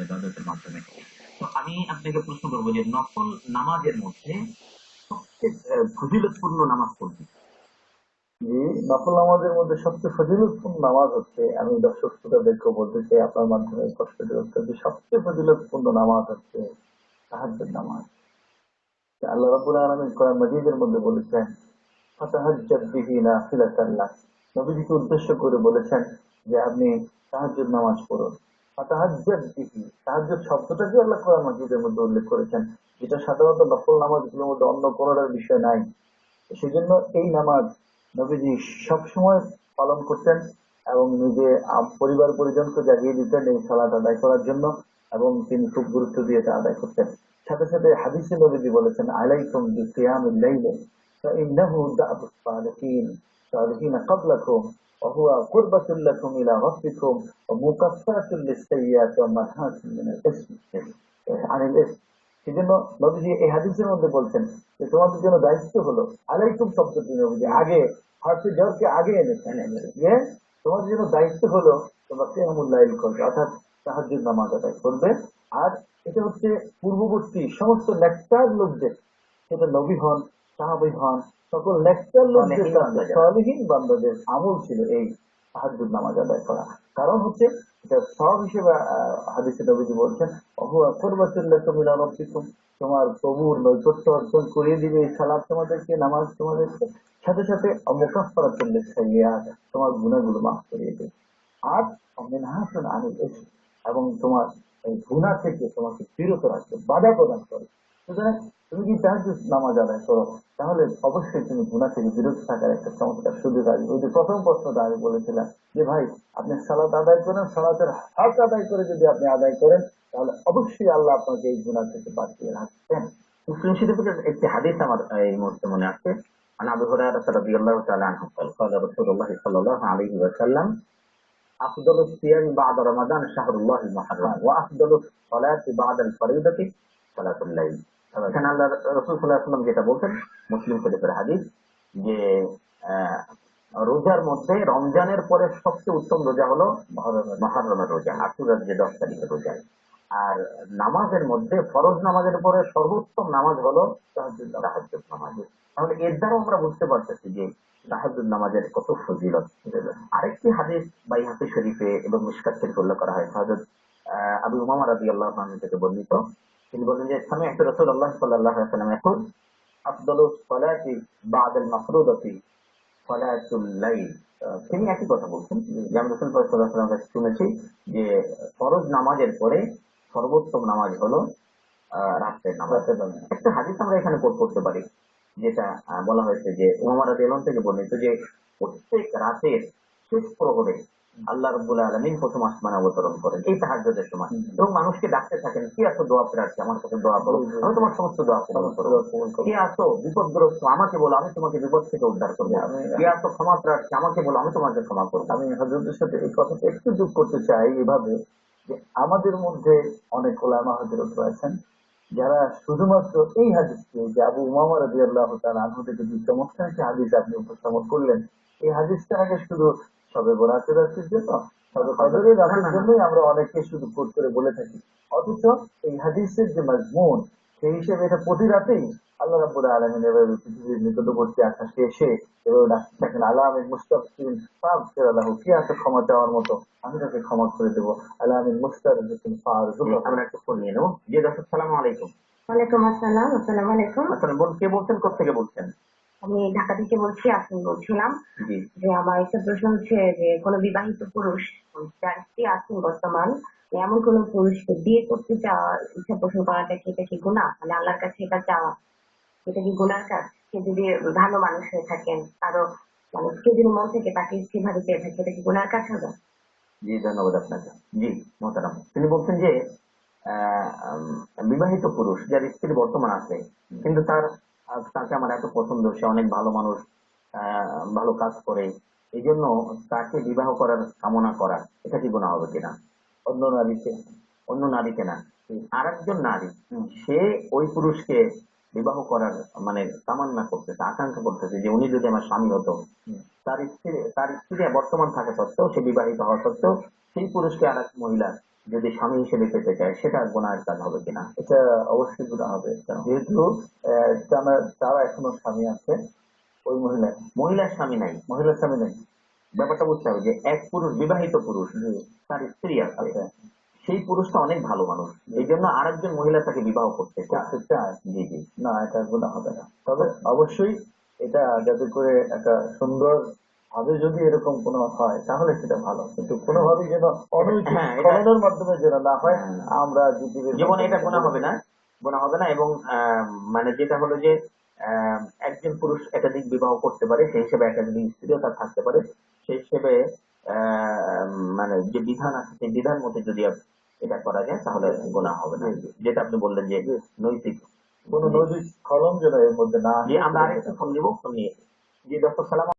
ইবাদতের মাধ্যমে। তো আমি আপনাকে প্রশ্ন করব যে নফল নামাজের মধ্যে নামাজ নামাজ মধ্যে বলেছেন উদ্দেশ্য করে বলেছেন যে, আপনি তাহাজ্জুদ নামাজ পড়ুন। শব্দটাকে আল্লাহ কোরআন মাজিদের মধ্যে উল্লেখ করেছেন যেটা সাধারণত নফল নামাজগুলোর মধ্যে অন্য কোনোটার বিষয় নাই সেজন্য এই নামাজ নবীজি সবসময় পালন করতেন এবং নিজে আম- পরিবার পরিজনকে জাগিয়ে দিতেন এই সালাদ আদায় করার জন্য এবং তিনি খুব গুরুত্ব দিয়ে তা আদায় করতেন সাথে সাথে হাদিসে নবীজি বলেছেন আলাইকুম বিসিয়ামিল লাইল فإنه دأب الصالحين صالحين قبلكم وهو قربة لكم إلى ربكم ومكفرة للسيئات ومنهاة من الإثم عن الإثم সেজন্য নবীজি এই হাদিসের মধ্যে বলছেন যে তোমাদের জন্য দায়িত্ব হলো আলাইকুম শব্দটি নবীজি আগে হার্ফে জরকে আগে এনেছেন যে তোমাদের জন্য দায়িত্ব হলো তোমরা কেয়ামুল্লাইল করবে অর্থাৎ তাহাজ্জুদ নামাজ আদায় করবে আর এটা হচ্ছে পূর্ববর্তী সমস্ত নেকটার লোকদের সেটা নবী হন সাহাবী হন সকল নেকটার লোকদের সালেহীন বান্দাদের। আমল ছিল এই তাহাজ্জুদ নামাজ আদায় করা। কারণ হচ্ছে এটা সব হিসেবে হাদিসে নবীজি বলছেন কুরবাতুল্লাকুম ইলা রাব্বিকুম। তোমার প্রভুর নৈকট্য অর্জন করিয়ে দিবে এই সালাত তোমাদেরকে নামাজ তোমাদেরকে। সাথে সাথে মুকাফফারাতুল লিসাইয়্যাত তোমার গুনাহগুলো মাফ করিয়ে দেবে। আর মিনহাসুন আনিল ইসম এবং তোমার এই গুনাহ থেকে তোমাকে বিরত রাখবে বাধা প্রদান করে সুতরাং তুমি যদি তাহাজ্জুদ নামাজ আদায় করো তাহলে অবশ্যই তুমি গুনাহ থেকে বিরত থাকার একটা চমৎকার সুযোগ আসবে ওই যে প্রথম প্রশ্নটা আমি বলেছিলাম যে ভাই আপনি সালাত আদায় করেন সালাতের হক আদায় করে যদি আপনি আদায় করেন তাহলে অবশ্যই আল্লাহ আপনাকে এই গুনাহ থেকে বাঁচিয়ে রাখবেন মুসলিম শরীফের একটি হাদিস আমার এই মুহূর্তে মনে আছে عن ابي هريره رضي الله تعالى عنه قال قال رسول الله صلى الله عليه وسلم افضل الصيام بعد رمضان شهر الله المحرم وافضل الصلاه بعد الفريضه صلاه الليل এখানে আল্লাহ যেটা বলছেন, মুসলিম শরীফের হাদিস, যে রোজার মধ্যে রমজানের পরে সবচেয়ে উত্তম রোজা হলো মহারমের রোজা আশুরার যে দশ তারিখের রোজা। আর নামাজের মধ্যে ফরজ নামাজের পরে সর্বোত্তম নামাজ হলো নামাজ। তাহলে এর দ্বারা আমরা বুঝতে পারতেছি যে নামাজের কত ফজিলত। আরেকটি হাদিস বাই হাফিজ শরীফে এবং মিশকাত শরীফে উল্লেখ করা হয় আবু উমামা রাদিয়াল্লাহু আনহু থেকে বর্ণিত। তিনি বলেন যে স্বামী একটা রাসূলুল্লাহ সাল্লাল্লাহু আলাইহি ওয়াসাল্লাম এখন বাদাল তিনি একই কথা বলছেন। যে আমি রসুল কাছে শুনেছি যে ফরজ নামাজের পরে সর্বোত্তম নামাজ হলো আহ, রাত্রের নামাজ। একটা হাদিস আমরা এখানে কোট করতে পারি যেটা বলা হয়েছে যে উমার রাদিয়াল্লাহু থেকে বর্ণিত যে প্রত্যেক রাতের শেষ প্রহরে আল্লাহ রাব্বুল আলামিন প্রথম আসমানে অবতরণ করেন। এই তাহাজ্জুদের সময়। এবং মানুষকে ডাকতে থাকেন কি আছো? দোয়া প্রার্থী আমার কাছে দোয়া করো। আমি তোমার সমস্ত দোয়া কবুল করব কে আছো? বিপদগ্রস্ত আমাকে বলো আমি তোমাকে বিপদ থেকে উদ্ধার করব। কে আছো? ক্ষমা প্রার্থী আমাকে বলো আমি তোমাকে ক্ষমা করব। আমি হজরতের সাথে এই কথাটা একটু যোগ করতে চাই এভাবে যে আমাদের মধ্যে অনেক ওলামা হজরত রয়েছেন যারা শুধুমাত্র এই হাদিসকে যে আবু উমামা রাজি আল্লাহ তার আনহু থেকে যে চমৎকার একটি হাদিস আপনি উপস্থাপন করলেন এই হাদিসটা আগে শুধু সবে বরাতের রাতের জন্য সবে কদরের রাতের জন্যই আমরা অনেকে শুধু কোট করে বলে থাকি। অথচ এই হাদিসের যে মাজমুন সেই হিসেবে এটা প্রতি রাতেই আল্লাহ রাব্বুল আলামিন এভাবে পৃথিবীর নিকটবর্তী আকাশে এসে এভাবে ডাকতে থাকেন আল্লাহ আমিন মুস্তাফিন ফাগফির লাহু কি আছে ক্ষমা চাওয়ার মতো? আমি তাকে ক্ষমা করে দেবো। আল্লাহ আমিন মুস্তাফিন ফারজুকহু আমরা একটু ফোন নিয়ে নেব। জি দর্শক সালাম আলাইকুম। ওয়ালাইকুম আসসালাম আসসালামু আলাইকুম। বল কে বলছেন কোথেকে বলছেন? আমি ঢাকা থেকে বলছি আপনি বলছিলাম যে আমার একটা প্রশ্ন হচ্ছে যে কোনো বিবাহিত পুরুষ যার স্ত্রী আছেন বর্তমান এমন কোন পুরুষকে বিয়ে করতে চাওয়া ইচ্ছা পোষণ করাটা কি এটা কি গুণা মানে আল্লাহর কাছে এটা চাওয়া এটা কি গুণার কাজ? সে যদি ভালো মানুষ হয়ে থাকেন আরও মানে কেউ যদি মন থেকে তাকে স্ত্রী ভাবে চেয়ে থাকে এটা কি গুণার কাজ হবে? জি ধন্যবাদ আপনাকে। জি মোহতারাম। তিনি বলছেন যে আহ, বিবাহিত পুরুষ যার স্ত্রী বর্তমান আছে কিন্তু তার আহ, তাকে আমার এত পছন্দ সে অনেক ভালো মানুষ আহ, ভালো কাজ করে। এই জন্য তাকে বিবাহ করার কামনা করা এটা কি গুণা হবে কিনা? অন্য নারীকে অন্য নারীকে না আর একজন নারী সে ওই পুরুষকে বিবাহ করার মানে কামান্না করতেছে আকাঙ্ক্ষা করতেছে যে উনি যদি আমার স্বামী হতো তার স্ত্রী তার স্ত্রী বর্তমান থাকা সত্ত্বেও সে বিবাহিত হওয়া সত্ত্বেও সেই পুরুষকে আর এক মহিলা যদি স্বামী হিসেবে পেতে চায় সেটা গুনাহের কাজ হবে কিনা? এটা অবশ্যই গুণা হবে। যেহেতু তারা- এখনও স্বামী আছে ওই মহিলা মহিলার স্বামী নাই মহিলার স্বামী নেই। ব্যাপারটা বুঝতে হবে যে এক পুরুষ বিবাহিত পুরুষ তার স্ত্রী আছে। আছে সেই পুরুষটা অনেক ভালো মানুষ। এই জন্য আরেকজন মহিলা তাকে বিবাহ করতে জি জি। না এটা গুণা হবে না। তবে অবশ্যই এটা যাতে করে একটা সুন্দর ভাবে যদি এরকম কোনো হয় তাহলে সেটা ভালো। কিন্তু কোনোভাবেই যেন অনৈতিক হ্যাঁ, মাধ্যমে যেন না হয় হ্যাঁ। আমরা জীবনের যেমন এটা গোনা হবে না। গোনা হবে না এবং মানে যেটা হলো যে একজন পুরুষ একাধিক বিবাহ করতে পারে সেই হিসেবে একাধিক স্ত্রীও তার থাকতে পারে। সেই হিসেবে মানে যে বিধান আছে সেই বিধান মতে যদি এটা করা যায় তাহলে গোনা হবে না। যেটা আপনি বললেন যে নৈতিক। কোন নৈতিক স্খলন যেন এর মধ্যে না আমরা আরেকটা ফোন নিব ফোন নিয়ে জি দর্শক সালাম